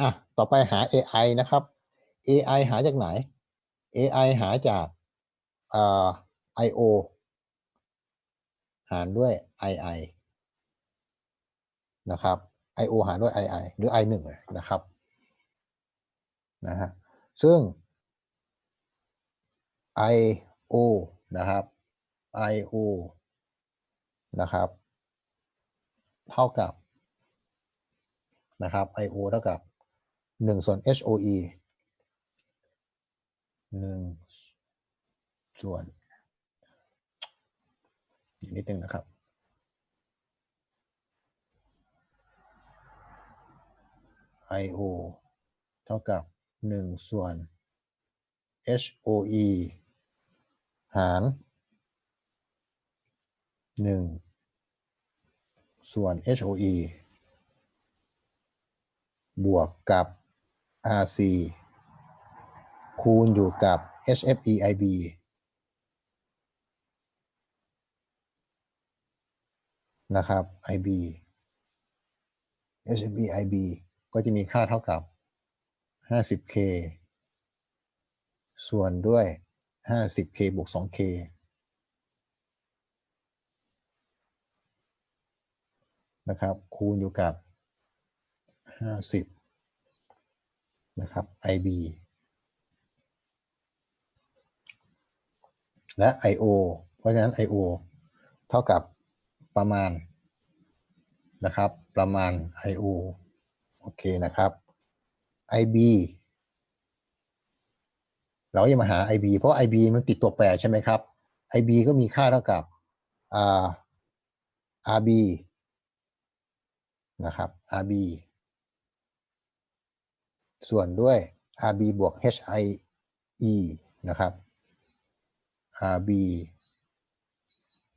อะต่อไปหา AI นะครับ AI หาจากไหน AI หาจากเอ่อ IO หารด้วย II นะครับ IO หารด้วย II หรือ I 1 นะครับนะฮะซึ่ง IO นะครับ IO นะครับ เท่ากับนะครับ IO เท่ากับ 1ส่วน HOE 1ส่วนอีกนิดนึงนะครับ IO เท่ากับ1ส่วน HOE หาร1ส่วน HOE บวกกับ RC คูณอยู่กับ HFEIB นะครับ IB HFEIB ก็จะมีค่าเท่ากับ 50K ส่วนด้วย 50K บวก 2K นะครับ คูณอยู่กับ 50 นะครับ IB และ IO เพราะฉะนั้น IO เท่ากับประมาณนะครับ ประมาณ IO โอเคนะครับ IB เราจะมาหา IB เพราะ IB มันติดตัวแปรใช่ไหมครับ IB ก็มีค่าเท่ากับ R RB นะครับ RB ส่วนด้วย RB บวก HIE นะครับ RB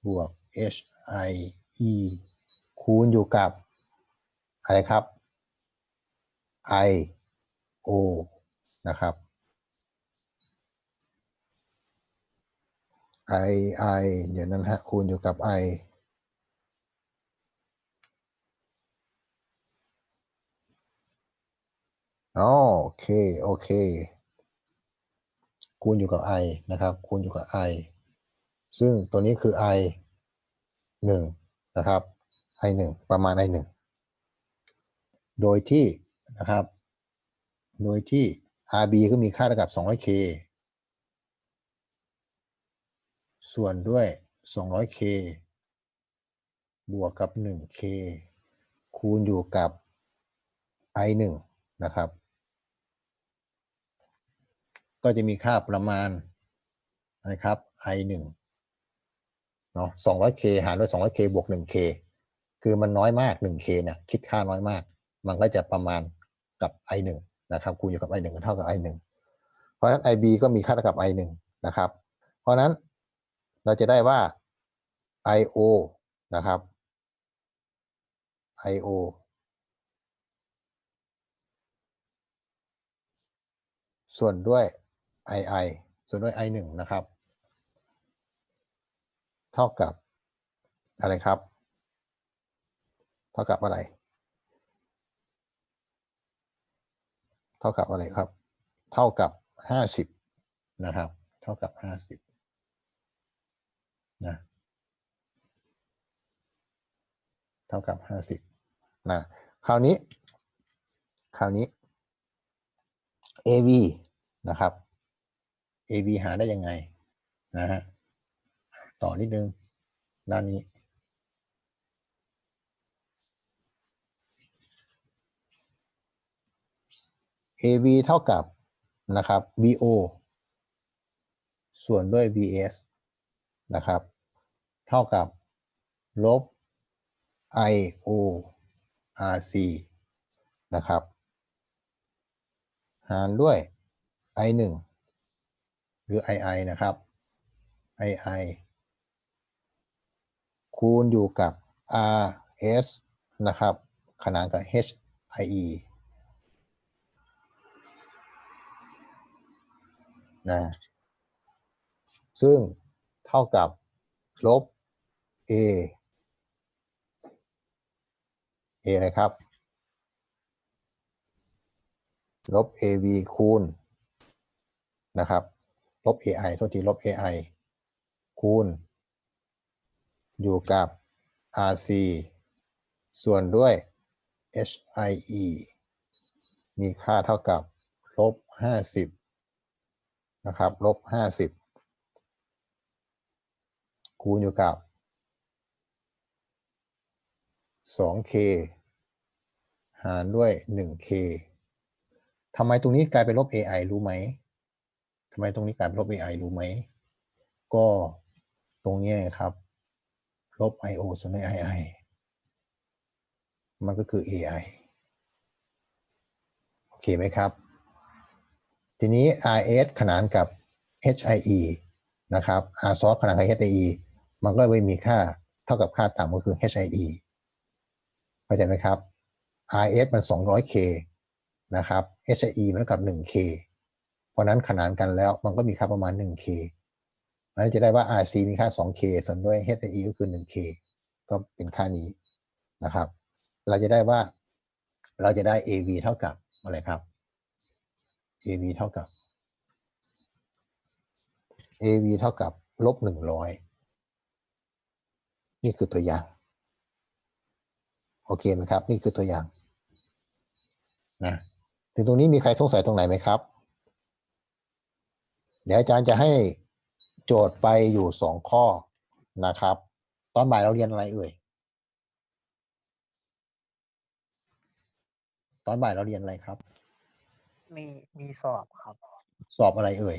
บวก HIE คูณอยู่กับอะไรครับ IO นะครับ I I เดี๋ยวนั้นฮะคูณอยู่กับ I อ๋อโอเค โอเค คูณอยู่กับ i นะครับ คูณอยู่กับ i ซึ่งตัวนี้คือ i 1นะครับ i 1ประมาณ i 1โดยที่นะครับ โดยที่ rb ก็มีค่าเท่ากับ 200k ส่วนด้วย 200k บวกกับ 1k คูณอยู่กับ i 1นะครับ ก็จะมีค่าประมาณนะครับ i 1เนาะ 200k หารด้วย 200k บวก 1k คือมันน้อยมาก 1k เนี่ยคิดค่าน้อยมาก มันก็จะประมาณกับ i 1นะครับคูณอยู่กับ i 1ก็เท่ากับ i 1เพราะฉะนั้น ib ก็มีค่าเท่ากับ i 1นะครับ เพราะฉะนั้นเราจะได้ว่า io นะครับ io ส่วนด้วย ii ส่วนด้วย i 1นะครับ เท่ากับอะไรครับ เท่ากับอะไร เท่ากับอะไรครับ เท่ากับ 50 นะครับ เท่ากับ 50นะเท่ากับ 50นะคราวนี้ คราวนี้ AV นะครับ AV หาได้ยังไงนะฮะต่อนิดนึง ด้านนี้ AV เท่ากับนะครับ VO ส่วนด้วย VS นะครับ เท่ากับ ลบ IO RC นะครับ หารด้วย i 1 หรือ ii นะครับ ii คูณอยู่กับ rs นะครับ ขนานกับ hie นะซึ่งเท่ากับลบ a a อะครับ ลบ av คูณนะครับ ลบ ai โทษทีลบ ai คูณ อยู่กับ rc ส่วนด้วย hie มีค่าเท่ากับลบ 50 นะครับ ลบ 50 คูณอยู่กับ 2k หารด้วย 1k ทำไมตรงนี้กลายเป็นลบ ai รู้ไหม ไมตรงนี้กลายเป็นลบ ai รู้ไหม ก็ตรงนี้ครับ ลบ io ส่วนด้วย ii มันก็คือ ai โอเคไหมครับ ทีนี้ rs ขนานกับ hie นะครับ r s o u r c ขนานกับ hie มันก็เลยมีค่าเท่ากับค่าต่ำก็คือ hie เข้าใจไหมครับ rs มัน 200k นะครับ hie มันเท่ากับ 1k เพราะนั้นขนานกันแล้วมันก็มีค่าประมาณ 1k อันนี้จะได้ว่า rc มีค่า 2k ส่วนด้วย hie ก็คือ 1k ก็เป็นค่านี้นะครับ เราจะได้ว่าเราจะได้ av เท่ากับอะไรครับ av เท่ากับ av เท่ากับลบหนึ่งร้อยนี่คือตัวอย่าง โอเคไหมครับ นี่คือตัวอย่างนะถึงตรงนี้มีใครสงสัยตรงไหนไหมครับ เดี๋ยวอาจารย์จะให้โจทย์ไปอยู่สองข้อนะครับ ตอนบ่ายเราเรียนอะไรเอ่ย ตอนบ่ายเราเรียนอะไรครับ มีมีสอบครับ สอบอะไรเอ่ย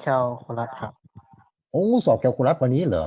แคลคูลัสครับ โอ้ สอบแคลคูลัสวันนี้เหรอ